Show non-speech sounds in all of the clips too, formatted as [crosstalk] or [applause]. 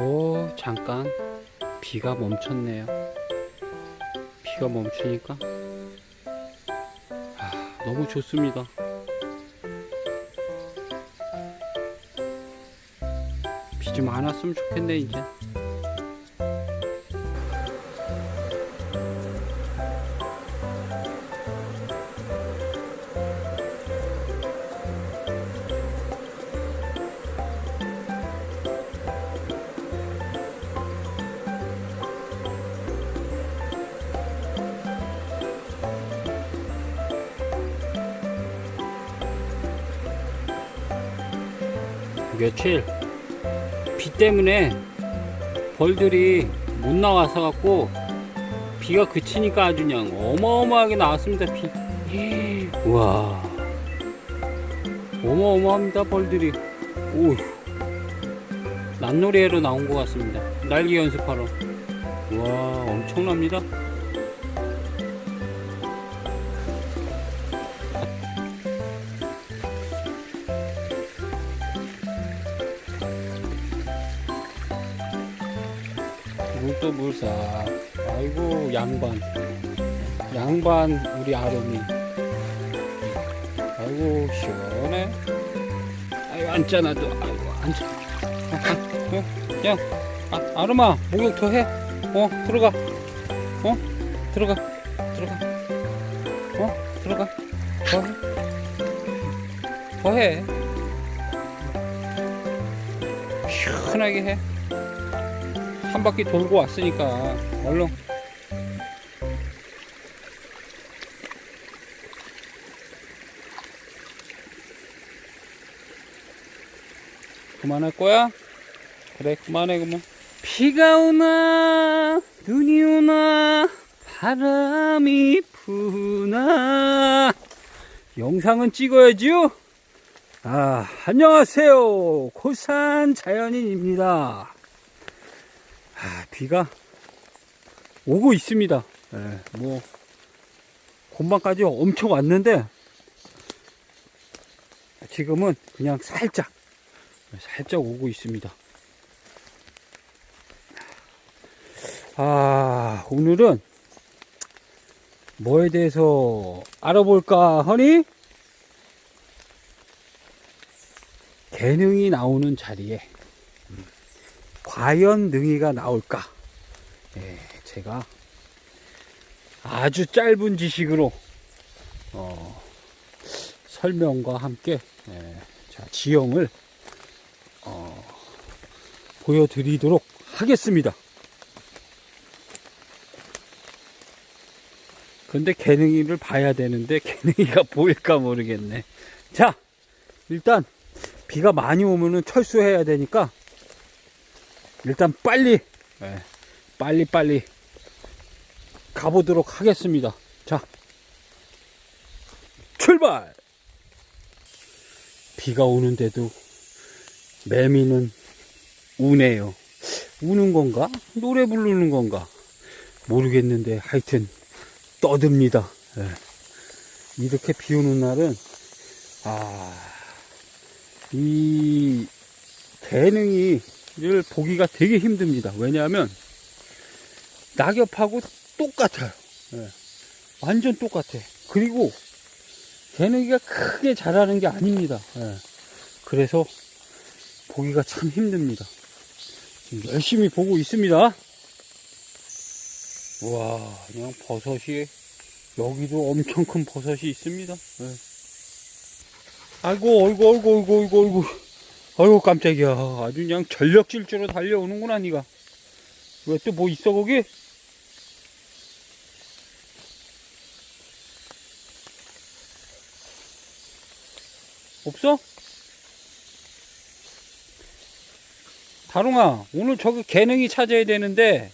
오, 잠깐 비가 멈췄네요. 비가 멈추니까 아, 너무 좋습니다. 비 좀 안 왔으면 좋겠네 이제. 며칠 비 때문에 벌들이 못 나와서 갖고 비가 그치니까 아주 그냥 어마어마하게 나왔습니다 비. 와 어마어마합니다 벌들이. 오 난놀이하러 나온 것 같습니다. 날개 연습하러. 와 엄청납니다. 물도 물사. 아이고 양반. 양반 우리 아름이. 아이고 시원해. 아이고 앉잖아 또. 아이고 앉아. 어, 어, 야, 아, 아름아 목욕 더 해. 어 들어가. 어 들어가. 들어가. 어 들어가. 더 해. 더 해. 시원하게 해. 한 바퀴 돌고 왔으니까 얼른. 그만할 거야? 그래 그만해 그만 비가 오나 눈이 오나 바람이 부나. 영상은 찍어야지요. 아 안녕하세요. 고산 자연인입니다. 아, 비가 오고 있습니다. 예, 뭐 곤방까지 엄청 왔는데 지금은 그냥 살짝 살짝 오고 있습니다. 아, 오늘은 뭐에 대해서 알아볼까 하니 개능이 나오는 자리에 과연 능이가 나올까? 예, 제가 아주 짧은 지식으로 어, 설명과 함께 예, 자, 지형을 어, 보여드리도록 하겠습니다. 근데 개능이를 봐야 되는데 개능이가 [laughs] 보일까 모르겠네. 자, 일단 비가 많이 오면은 철수해야 되니까 일단 빨리 예, 빨리 빨리 가보도록 하겠습니다. 자, 출발! 비가 오는데도 매미는 우네요. 우는 건가? 노래 부르는 건가? 모르겠는데 하여튼 떠듭니다. 예. 이렇게 비 오는 날은 아, 이 개능이 를 보기가 되게 힘듭니다. 왜냐하면 낙엽하고 똑같아요. 예. 완전 똑같아. 그리고 개능이가 크게 자라는 게 아닙니다. 예. 그래서 보기가 참 힘듭니다. 지금 열심히 보고 있습니다. 와, 그냥 버섯이 여기도 엄청 큰 버섯이 있습니다. 예. 아이고, 어이구, 어이구, 어이구, 어이구, 어이구. 아이고 깜짝이야 아주 그냥 전력 질주로 달려오는구나 니가 왜 또 뭐 있어 거기? 없어? 다롱아 오늘 저기 개능이 찾아야 되는데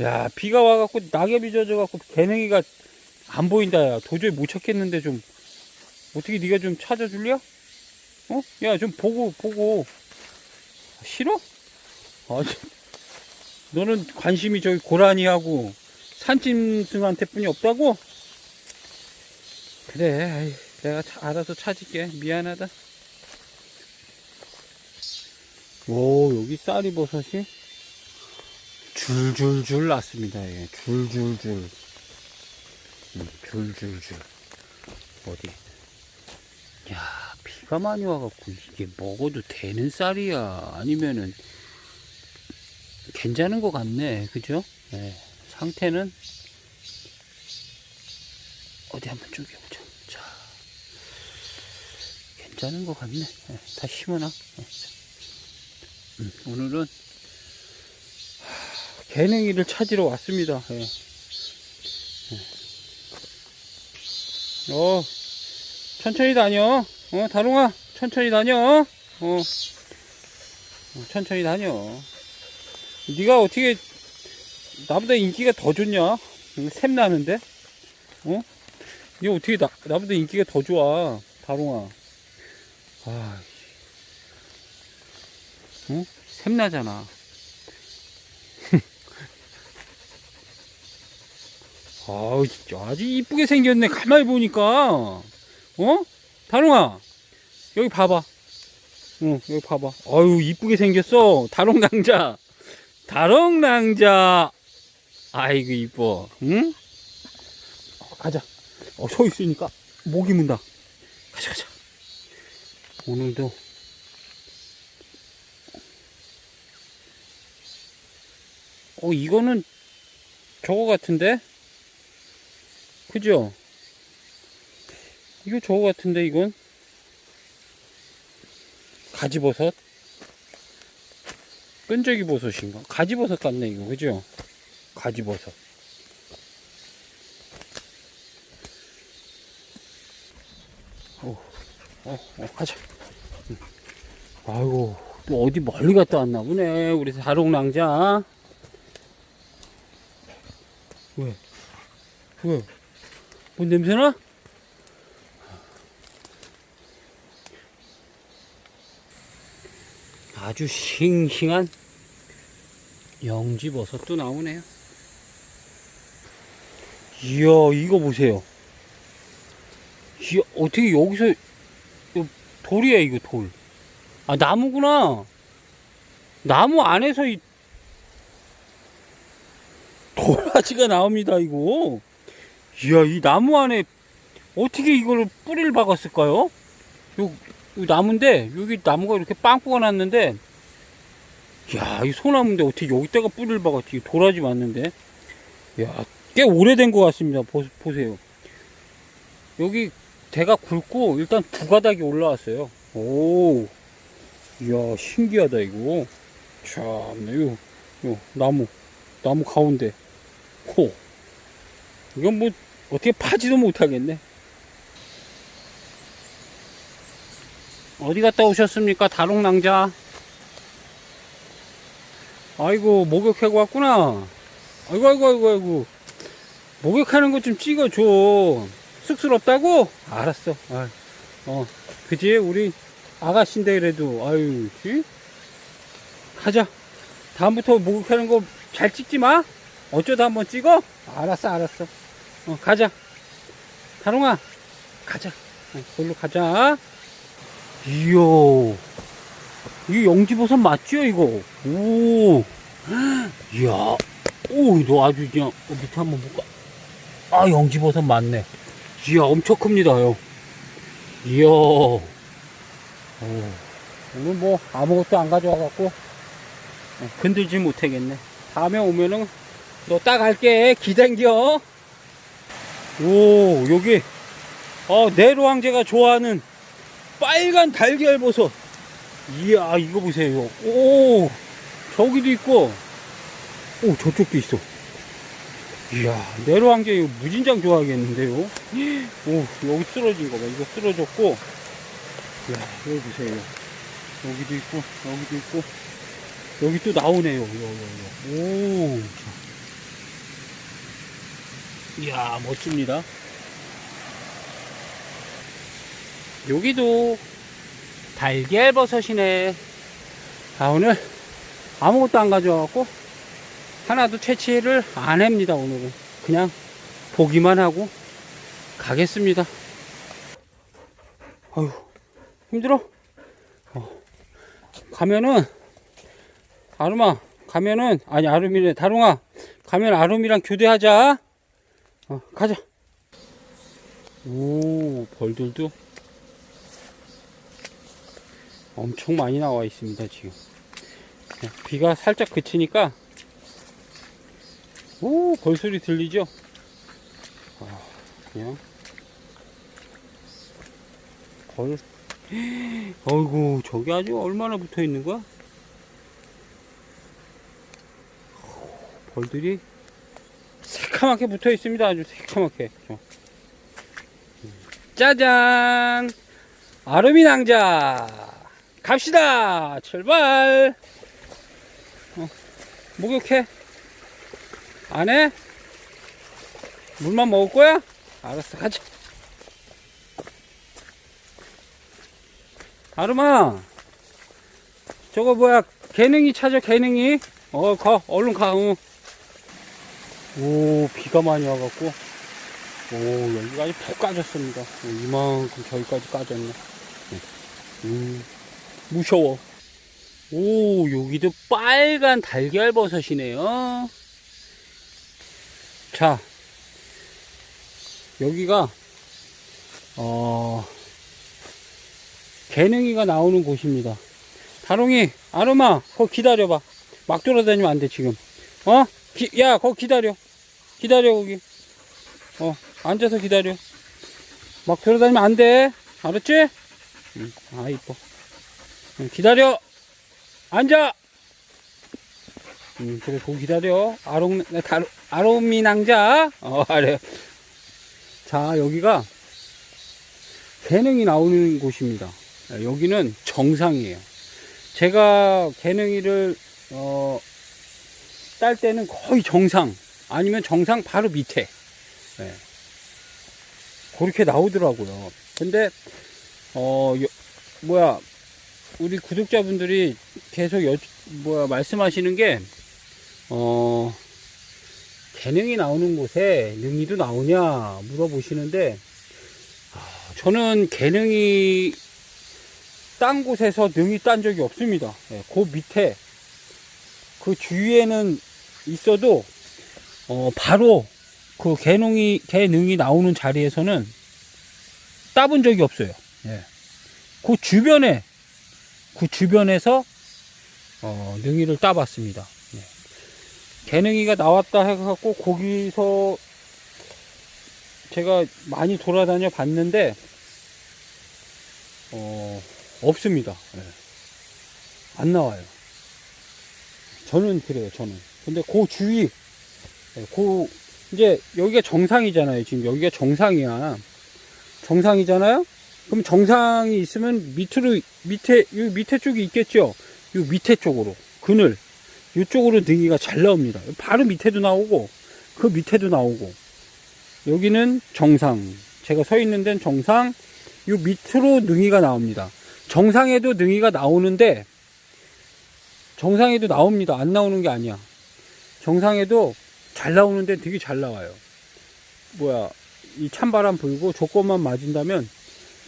야 비가 와갖고 낙엽이 젖어갖고 개능이가 안 보인다 야 도저히 못 찾겠는데 좀 어떻게 네가 좀 찾아줄래? 어? 야, 좀 보고, 보고. 싫어? 아, 참. 너는 관심이 저기 고라니하고 산짐승한테 뿐이 없다고? 그래, 내가 차- 알아서 찾을게. 미안하다. 오, 여기 쌀이 버섯이 줄줄줄 났습니다. 예, 줄줄줄. 음, 줄줄줄. 어디? 야, 비가 많이 와갖고 이게 먹어도 되는 쌀이야? 아니면은 괜찮은 것 같네. 그죠? 예, 상태는 어디 한번 쪼개보자. 자, 괜찮은 것 같네. 예, 다 심어놔. 예, 자. 음, 오늘은 하, 개능이를 찾으러 왔습니다. 예. 예. 어, 천천히 다녀. 어, 다롱아, 천천히 다녀. 어, 어, 천천히 다녀. 네가 어떻게 나보다 인기가 더 좋냐? 응, 샘 나는데? 어? 니 어떻게 나, 나보다 인기가 더 좋아, 다롱아. 아, 응? 샘 나잖아. [laughs] 아우, 아주 이쁘게 생겼네. 가만히 보니까. 어? 다롱아, 여기 봐봐. 응, 여기 봐봐. 아유, 이쁘게 생겼어. 다롱낭자. 다롱낭자. 아이고, 이뻐. 응? 어, 가자. 어, 서 있으니까 목이 문다. 가자, 가자. 오늘도 어, 이거는 저거 같은데? 그죠? 이거 저거 같은데, 이건? 가지버섯? 끈적이 버섯인가? 가지버섯 같네, 이거. 그죠? 가지버섯. 어, 어, 어, 가자. 응. 아이고, 또 어디 멀리 갔다 왔나 보네. 우리 다롱낭자. 왜? 왜? 뭔 냄새나? 아주 싱싱한 영지버섯도 나오네요. 이야, 이거 보세요. 이야, 어떻게 여기서, 이거 돌이야, 이거 돌. 아, 나무구나. 나무 안에서 이 도라지가 나옵니다, 이거. 이야, 이 나무 안에 어떻게 이걸 뿌리를 박았을까요? 요, 나무인데, 여기 나무가 이렇게 빵꾸가 났는데, 야, 이 소나무인데 어떻게 여기다가 뿌리를 박았지? 이 도라지 맞는데. 야, 꽤 오래된 것 같습니다. 보, 보세요. 여기 대가 굵고, 일단 두 가닥이 올라왔어요. 오, 이야, 신기하다, 이거. 참네, 요, 요, 나무, 나무 가운데. 코. 이건 뭐, 어떻게 파지도 못하겠네. 어디 갔다 오셨습니까? 다롱낭자. 아이고, 목욕하고 왔구나. 아이고, 아이고, 아이고, 아이고. 목욕하는 거좀 찍어줘. 쑥스럽다고? 알았어. 아, 어, 그지? 우리 아가씨인데 그래도, 아유, 씨? 가자. 다음부터 목욕하는 거 잘 찍지 마. 어쩌다 한번 찍어? 알았어, 알았어. 어, 가자. 다롱아, 가자. 어, 걸로 가자. 이야, 이게 영지버섯 맞죠, 이거? 오, 이야, 오, 너 아주 그냥, 어, 밑에 한번 볼까? 아, 영지버섯 맞네. 이야, 엄청 큽니다, 요. 이야, 오, 오늘 뭐, 아무것도 안 가져와 갖고, 어, 건들지 못하겠네. 다음에 오면은, 너딱 할게. 기댕겨. 오, 여기, 어, 내로왕제가 좋아하는 빨간 달걀버섯. 이야, 이거 보세요. 오, 저기도 있고, 오, 저쪽도 있어. 이야, 내로왕제 이거 무진장 좋아하겠는데요. 오, 여기 쓰러진 거 봐. 이거 쓰러졌고, 이야, 여기 보세요. 여기도 있고, 여기도 있고, 여기 또 나오네요. 오, 이야, 멋집니다. 여기도 달걀버섯이네. 아, 오늘 아무것도 안 가져와갖고 하나도 채취를 안 합니다, 오늘은. 그냥 보기만 하고 가겠습니다. 아유, 힘들어? 어, 가면은 아름아 가면은 아니 아름이래 다롱아 가면 아름이랑 교대하자 어 가자 오 벌들도 엄청 많이 나와 있습니다 지금 네, 비가 살짝 그치니까 오 벌소리 들리죠 아, 그냥 벌 [gasps] 어이구 저기 아주 얼마나 붙어 있는 거야 벌들이 새카맣게 붙어 있습니다. 아주 새카맣게. 저. 짜잔! 아르미 낭자! 갑시다! 출발! 어, 목욕해. 안 해? 물만 먹을 거야? 알았어, 가자. 아르마! 저거 뭐야, 개능이 찾아, 개능이. 어, 가, 얼른 가, 응. 오, 비가 많이 와갖고, 오, 아주 푹 까졌습니다. 오, 이만큼 저기까지 까졌네. 네. 음, 무서워. 오, 여기도 빨간 달걀 버섯이네요. 자, 여기가, 어, 개능이가 나오는 곳입니다. 다롱이, 아름아, 거 기다려봐. 막 돌아다니면 안 돼, 지금. 어? 기, 야, 거기 기다려. 기다려, 거기. 어, 앉아서 기다려. 막 돌아다니면 안 돼. 알았지? 응, 아, 이뻐. 응, 기다려. 앉아. 응, 그래, 거기 기다려. 아롱, 다로, 아로미 낭자. 어, [laughs] 아래. 자, 여기가 개능이 나오는 곳입니다. 여기는 정상이에요. 제가 개능이를, 어, 딸 때는 거의 정상 아니면 정상 바로 밑에 예. 그렇게 나오더라고요 근데 어 여- 뭐야 우리 구독자분들이 계속 여, 뭐야 말씀하시는 게 어 개능이 나오는 곳에 능이도 나오냐 물어보시는데 아, 저는 개능이 딴 곳에서 능이 딴 적이 없습니다 예, 그 밑에 그 주위에는 있어도 어 바로 그 개능이 개능이 나오는 자리에서는 따본 적이 없어요. 예. 그 주변에 그 주변에서 어 능이를 따봤습니다. 예. 개능이가 나왔다 해갖고 거기서 제가 많이 돌아다녀 봤는데 어 없습니다. 예. 안 나와요. 저는 그래요, 저는. 근데 그 주위, 예, 그, 이제 여기가 정상이잖아요. 지금 여기가 정상이야. 정상이잖아요? 그럼 정상이 있으면 밑으로, 밑에, 요 밑에 쪽이 있겠죠? 요 밑에 쪽으로. 그늘. 이쪽으로 능이가 잘 나옵니다. 바로 밑에도 나오고, 그 밑에도 나오고. 여기는 정상. 제가 서 있는 데는 정상. 요 밑으로 능이가 나옵니다. 정상에도 능이가 나오는데, 정상에도 나옵니다. 안 나오는 게 아니야. 정상에도 잘 나오는데 되게 잘 나와요. 뭐야, 이 찬바람 불고 조건만 맞은다면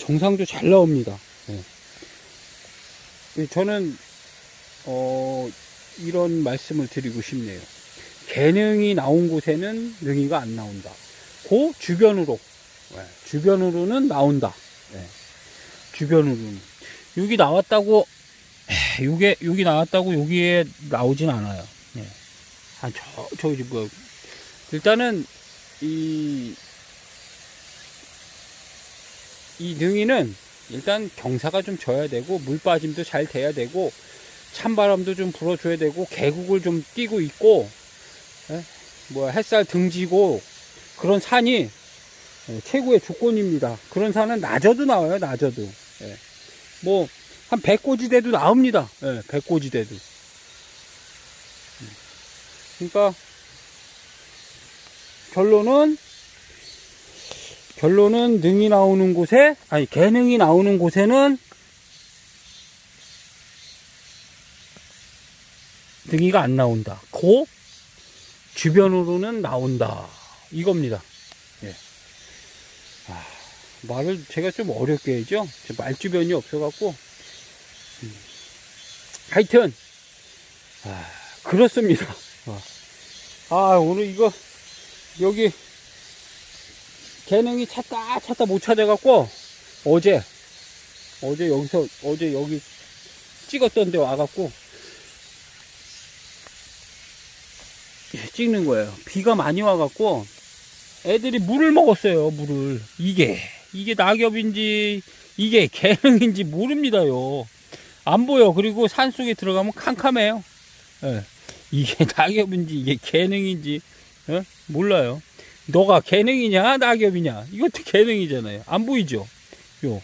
정상도 잘 나옵니다. 예. 저는, 어, 이런 말씀을 드리고 싶네요. 개능이 나온 곳에는 능이가 안 나온다. 그 주변으로, 예, 주변으로는 나온다. 예. 주변으로는. 여기 나왔다고 요게 여기 나왔다고 여기에 나오진 않아요. 예. 아저 저기 뭐 일단은 이 이 능이는 일단 경사가 좀 져야 되고 물 빠짐도 잘 돼야 되고 찬바람도 좀 불어줘야 되고 계곡을 좀 뛰고 있고 예? 뭐야 햇살 등지고 그런 산이 예, 최고의 조건입니다. 그런 산은 낮아도 나와요. 낮아도 예. 뭐 한 백고지대도 나옵니다. 예, 백고지대도. 그러니까 결론은 결론은 능이 나오는 곳에 아니 개능이 나오는 곳에는 능이가 안 나온다. 고 주변으로는 나온다. 이겁니다. 예. 아, 말을 제가 좀 어렵게 해죠. 말 주변이 없어갖고 하여튼 아, 그렇습니다. 어. 아, 오늘 이거, 여기, 개능이 찾다, 찾다 못 찾아갖고, 어제, 어제 여기서, 어제 여기 찍었던 데 와갖고, 예, 찍는 거예요. 비가 많이 와갖고, 애들이 물을 먹었어요, 물을. 이게, 이게 낙엽인지, 이게 개능인지 모릅니다요. 안 보여. 그리고 산 속에 들어가면 캄캄해요. 예. 이게 [laughs] 낙엽인지, 이게 개능인지, 예? 몰라요. 너가 개능이냐, 낙엽이냐? 이것도 개능이잖아요. 안 보이죠? 요.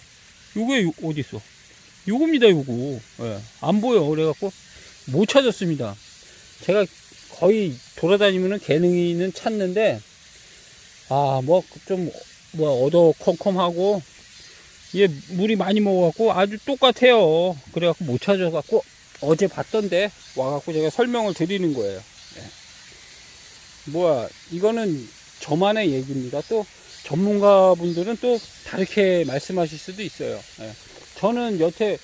요게 요- 어딨어? 요겁니다, 요거. 예. 안 보여. 그래갖고, 못 찾았습니다. 제가 거의 돌아다니면은 개능이는 찾는데, 아, 뭐, 좀, 뭐, 어두컴컴하고, 얘 물이 많이 먹어갖고 아주 똑같아요. 그래갖고 못 찾아갖고, 어제 봤던데, 와갖고 제가 설명을 드리는 거예요. 예. 뭐야, 이거는 저만의 얘기입니다. 또, 전문가분들은 또 다르게 말씀하실 수도 있어요. 예. 저는 여태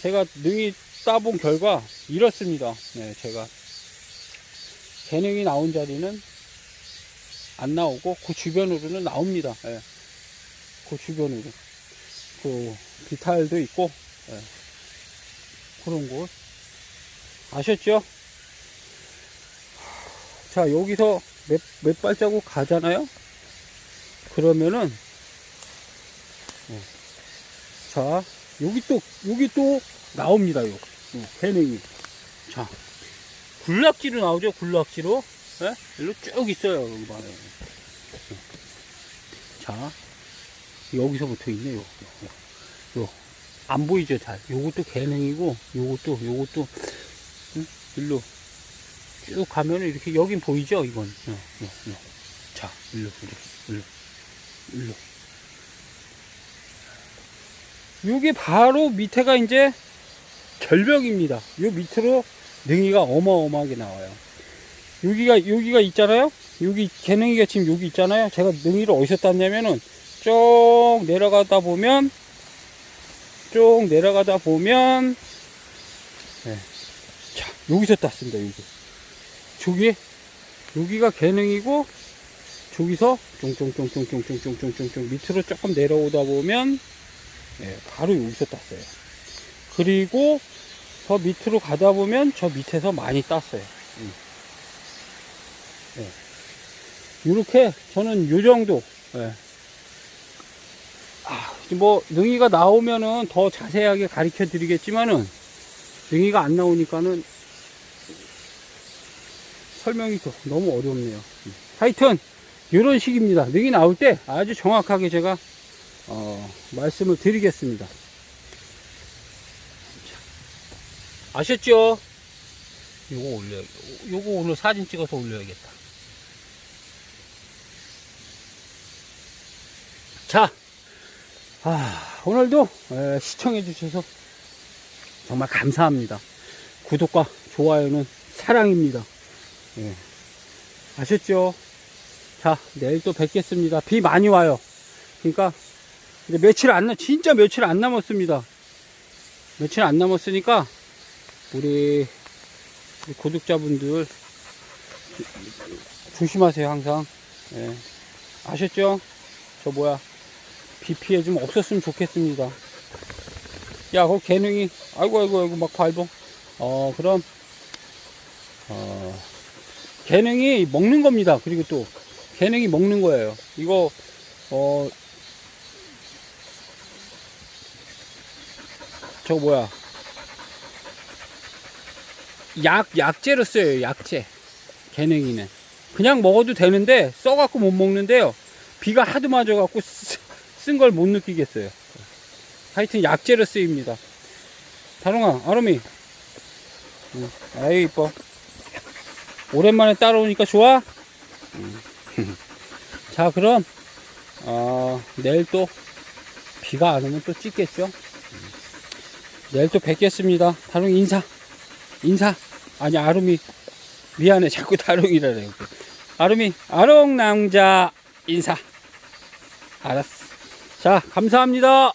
제가 능이 따본 결과 이렇습니다. 네, 제가 개능이 나온 자리는 안 나오고 그 주변으로는 나옵니다. 예. 그 주변으로 그 비탈도 있고 예. 그런 곳 아셨죠? 자 여기서 몇, 몇 발자국 가잖아요. 그러면은 어. 자 여기 또 여기 또 나옵니다. 요, 요 개능이 자 굴락지로 나오죠. 굴락지로 예? 일로 쭉 있어요. 여기 봐요. 자, 여기서부터 있네요. 요, 요, 요. 안 보이죠, 잘. 요것도 개능이고, 요것도, 요것도, 응? 일로 쭉 가면 이렇게, 여긴 보이죠, 이건. 요, 요, 요. 자, 일로, 일로, 일로, 일로. 요게 바로 밑에가 이제 절벽입니다. 요 밑으로 능이가 어마어마하게 나와요. 여기가 여기가 있잖아요. 여기 개능이가 지금 여기 있잖아요. 제가 능이를 어디서 땄냐면은 쭉 내려가다 보면 쭉 내려가다 보면 네. 자 여기서 땄습니다. 여기 저기 여기가 개능이고 저기서 쫑쫑쫑쫑쫑쫑쫑쫑쫑 밑으로 조금 내려오다 보면 네, 바로 여기서 땄어요. 그리고 저 밑으로 가다 보면 저 밑에서 많이 땄어요. 이렇게 저는 요 정도. 예. 아, 뭐 능이가 나오면은 더 자세하게 가르쳐 드리겠지만은 능이가 안 나오니까는 설명이 더 너무 어렵네요. 하여튼 이런 식입니다. 능이 나올 때 아주 정확하게 제가 어, 말씀을 드리겠습니다. 아셨죠? 요거 올려 요거 오늘 사진 찍어서 올려야겠다. 자, 아, 오늘도 에, 시청해주셔서 정말 감사합니다. 구독과 좋아요는 사랑입니다. 예. 아셨죠? 자, 내일 또 뵙겠습니다. 비 많이 와요. 그러니까, 이제 며칠 안, 남- 진짜 며칠 안 남았습니다. 며칠 안 남았으니까, 우리, 우리 구독자분들, 조심하세요, 항상. 예. 아셨죠? 저 뭐야. 비 피해 좀 없었으면 좋겠습니다. 야, 그 개능이, 아이고, 아이고, 아이고, 막 밟어. 어, 그럼, 어, 개능이 먹는 겁니다. 그리고 또, 개능이 먹는 거예요. 이거, 어, 저거 뭐야. 약, 약재로 써요, 약재. 개능이는. 그냥 먹어도 되는데, 써갖고 못 먹는데요. 비가 하도 맞아갖고, 쓴 걸 못 느끼겠어요. 하여튼 약재로 쓰입니다. 다롱아, 아롬이. 응. 아이, 이뻐. 오랜만에 따라오니까 좋아? 응. 자, 그럼, 어, 내일 또, 비가 안 오면 또 찍겠죠? 응. 내일 또 뵙겠습니다. 다롱이 인사. 인사. 아니, 아름이. 미안해. 자꾸 다롱이라 그래. 아름이, 아롱 남자 인사. 알았어. 자, 감사합니다.